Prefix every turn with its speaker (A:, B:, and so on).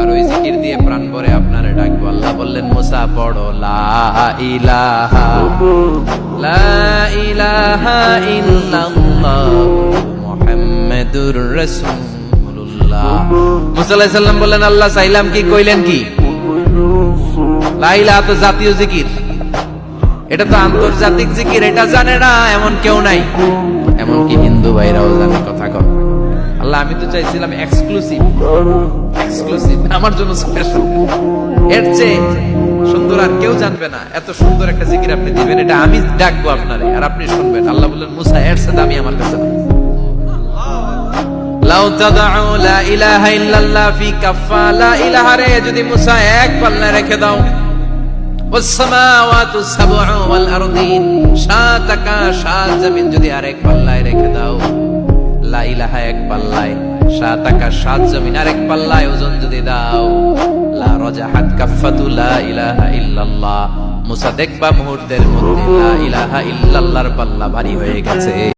A: আর ওই জিকির দিয়ে প্রাণ ভরে আপনারে ডাকবো। আল্লাহ বললেন, মুসা, পড়ো। বললেন, আল্লাহ চাইলাম কি, কইলেন কি? লা তো জাতীয় জিকির। এটা তো আন্তর্জাতিক জিকির, এটা জানে না, এমন কেউ নাই। এমনকি হিন্দু ভাইরাও জানে আমি তো চাইছিলাম এক্সক্লুসিভ এক্সক্লুসিভ আমার জন্য স্পেশাল এর চেয়ে সুন্দর আর কেউ জানবে না। এত সুন্দর একটা জিকির আপনি দিবেন, এটা আমি ডাকবো আপনারে, আর আপনি শুনবেন। আল্লাহ বললেন, মুসা, এর সাথে আমি আমার কাছে যদি মুসা এক পাল্লা রেখে দাও। সাত আকাশ সাত জমিন যদি আরেক পাল্লায় রেখে দাও। লা ইলাহা এক পাল্লায়। সাত আকাশ, সাত জমিন এক পাল্লায় ওজন যদি দাও। লা রাজাহাত কাফাতু লা ইলাহা ইল্লাল্লাহ। মুসা দেখবা মুহূর্তের মধ্যে লা ইলাহা ইল্লাল্লাহর পাল্লা ভারী হয়ে গেছে।